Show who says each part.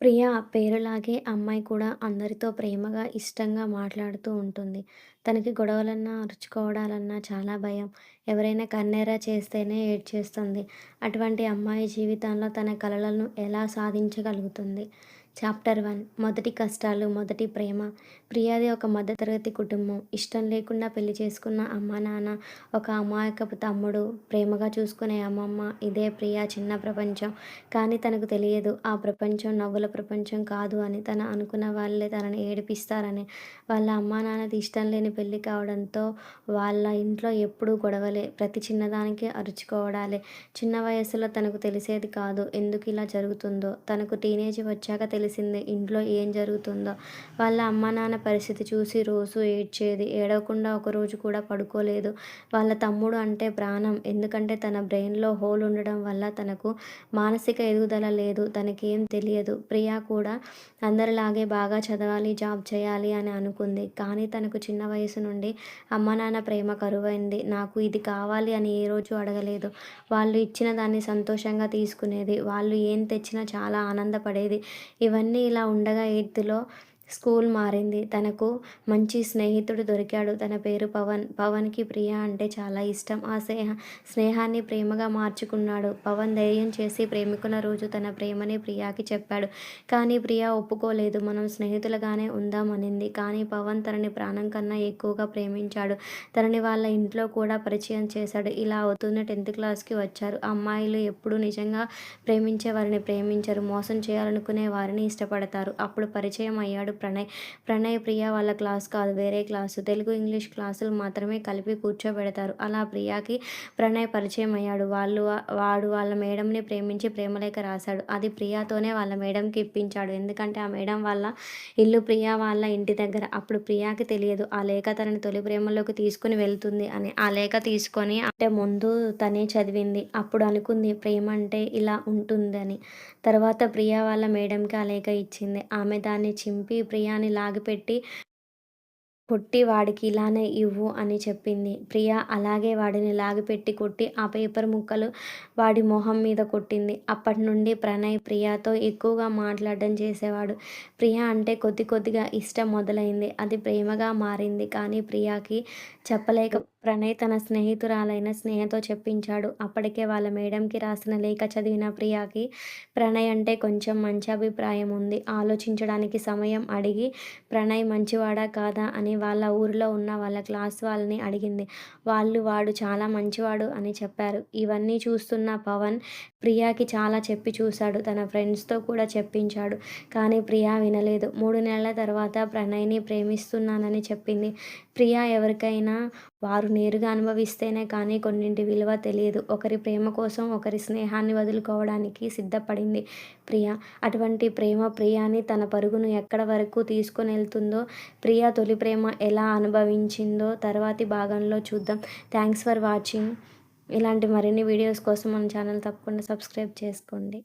Speaker 1: ప్రియా పేరులాగే అమ్మాయి కూడా అందరితో ప్రేమగా, ఇష్టంగా మాట్లాడుతూ ఉంటుంది. తనకి గొడవలన్నా, అరుచుకోవడాలన్నా చాలా భయం. ఎవరైనా కన్నేరా చేస్తేనే ఏడ్చేస్తుంది. అటువంటి అమ్మాయి జీవితంలో తన కలలను ఎలా సాధించగలుగుతుంది? చాప్టర్ వన్ మొదటి కష్టాలు, మొదటి ప్రేమ. ప్రియాది ఒక మధ్యతరగతి కుటుంబం. ఇష్టం లేకుండా పెళ్ళి చేసుకున్న అమ్మానాన్న, ఒక అమాయకపు తమ్ముడు, ప్రేమగా చూసుకునే అమ్మమ్మ ఇదే ప్రియ చిన్న ప్రపంచం. కానీ తనకు తెలియదు ఆ ప్రపంచం నవ్వుల ప్రపంచం కాదు అని. తను అనుకున్న వాళ్ళే తనని ఏడిపిస్తారని. వాళ్ళ అమ్మానాన్నది ఇష్టం లేని పెళ్ళి కావడంతో వాళ్ళ ఇంట్లో ఎప్పుడూ గొడవలే. ప్రతి చిన్నదానికి అరుచుకోవడాలే. చిన్న వయసులో తనకు తెలిసేది కాదు ఎందుకు ఇలా జరుగుతుందో. తనకు టీనేజ్ వచ్చాక తెలిసింది ఇంట్లో ఏం జరుగుతుందో. వాళ్ళ పరిస్థితి చూసి రోజు ఏడ్చేది. ఏడవకుండా ఒకరోజు కూడా పడుకోలేదు. వాళ్ళ తమ్ముడు అంటే ప్రాణం. ఎందుకంటే తన బ్రెయిన్లో హోల్ ఉండడం వల్ల తనకు మానసిక ఎదుగుదల లేదు. తనకేం తెలియదు. ప్రియా కూడా అందరిలాగే బాగా చదవాలి, జాబ్ చేయాలి అని అనుకుంది. కానీ తనకు చిన్న వయసు నుండి అమ్మానాన్న ప్రేమ కరువైంది. నాకు ఇది కావాలి అని ఏ రోజు అడగలేదు. వాళ్ళు ఇచ్చిన దాన్ని సంతోషంగా తీసుకునేది. వాళ్ళు ఏం తెచ్చినా చాలా ఆనందపడేది. ఇవన్నీ ఇలా ఉండగా ఎయిత్లో స్కూల్ మారింది. తనకు మంచి స్నేహితుడు దొరికాడు. తన పేరు పవన్. పవన్కి ప్రియ అంటే చాలా ఇష్టం. ఆ స్నేహ స్నేహాన్ని ప్రేమగా మార్చుకున్నాడు. పవన్ ధైర్యం చేసి ప్రేమికుల రోజు తన ప్రేమని ప్రియాకి చెప్పాడు. కానీ ప్రియా ఒప్పుకోలేదు. మనం స్నేహితులుగానే ఉందామనింది కానీ పవన్ తనని ప్రాణం కన్నా ఎక్కువగా ప్రేమించాడు. తనని వాళ్ళ ఇంట్లో కూడా పరిచయం చేశాడు. ఇలా అవుతున్న టెన్త్ క్లాస్కి వచ్చారు. అమ్మాయిలు ఎప్పుడూ నిజంగా ప్రేమించే వారిని ప్రేమించరు. మోసం చేయాలనుకునే వారిని ఇష్టపడతారు. అప్పుడు పరిచయం అయ్యాడు ప్రణయ్. ప్రణయ్, ప్రియ వాళ్ళ క్లాస్ కాదు వేరే క్లాసు. తెలుగు, ఇంగ్లీష్ క్లాసులు మాత్రమే కలిపి కూర్చోబెడతారు. అలా ప్రియాకి ప్రణయ్ పరిచయం అయ్యాడు. వాళ్ళు వాడు వాళ్ళ మేడంని ప్రేమించి ప్రేమలేఖ రాశాడు. అది ప్రియాతోనే వాళ్ళ మేడంకి ఇప్పించాడు. ఎందుకంటే ఆ మేడం వాళ్ళ ఇల్లు ప్రియ వాళ్ళ ఇంటి దగ్గర. అప్పుడు ప్రియాకి తెలియదు ఆ లేఖ తనని తొలి ప్రేమలోకి తీసుకుని వెళ్తుంది అని. ఆ లేఖ తీసుకొని అంటే ముందు తనే చదివింది. అప్పుడు అనుకుంది ప్రేమ అంటే ఇలా ఉంటుందని. తర్వాత ప్రియా వాళ్ళ మేడంకి ఆ లేఖ ఇచ్చింది. ఆమె దాన్ని చింపి ప్రియాని లాగిపెట్టి కొట్టి వాడికి ఇలానే ఇవ్వు అని చెప్పింది. ప్రియా అలాగే వాడిని లాగిపెట్టి కొట్టి ఆ పేపర్ ముక్కలు వాడి మొహం మీద కొట్టింది. అప్పటి నుండి ప్రణయ్ ప్రియతో ఎక్కువగా మాట్లాడడం చేసేవాడు. ప్రియా అంటే కొద్ది కొద్దిగా ఇష్టం మొదలైంది. అది ప్రేమగా మారింది. కానీ ప్రియాకి చెప్పలేక ప్రణయ్ తన స్నేహితురాలైన స్నేహతో చెప్పించాడు. అప్పటికే వాళ్ళ మేడంకి రాసిన లేఖ చదివిన ప్రియాకి ప్రణయ్ అంటే కొంచెం మంచి అభిప్రాయం ఉంది. ఆలోచించడానికి సమయం అడిగి ప్రణయ్ మంచివాడా కాదా అని వాళ్ళ ఊరిలో ఉన్న వాళ్ళ క్లాస్ వాళ్ళని అడిగింది. వాళ్ళు వాడు చాలా మంచివాడు అని చెప్పారు. ఇవన్నీ చూస్తున్న పవన్ ప్రియాకి చాలా చెప్పి చూశాడు. తన ఫ్రెండ్స్తో కూడా చెప్పించాడు. కానీ ప్రియా వినలేదు. మూడు నెలల తర్వాత ప్రణయ్ని ప్రేమిస్తున్నానని చెప్పింది. ప్రియా ఎవరికైనా వారు నేరుగా అనుభవిస్తేనే కానీ కొన్నింటి విలువ తెలియదు. ఒకరి ప్రేమ కోసం ఒకరి స్నేహాన్ని వదులుకోవడానికి సిద్ధపడింది ప్రియ. అటువంటి ప్రేమ ప్రియాని తన పరుగును ఎక్కడ వరకు తీసుకుని వెళ్తుందో ప్రియ తొలి ప్రేమ ఎలా అనుభవించిందో తర్వాతి భాగంలో చూద్దాం. Thanks for watching. ఇలాంటి మరిన్ని వీడియోస్ కోసం మన ఛానల్ తప్పకుండా సబ్స్క్రైబ్ చేసుకోండి.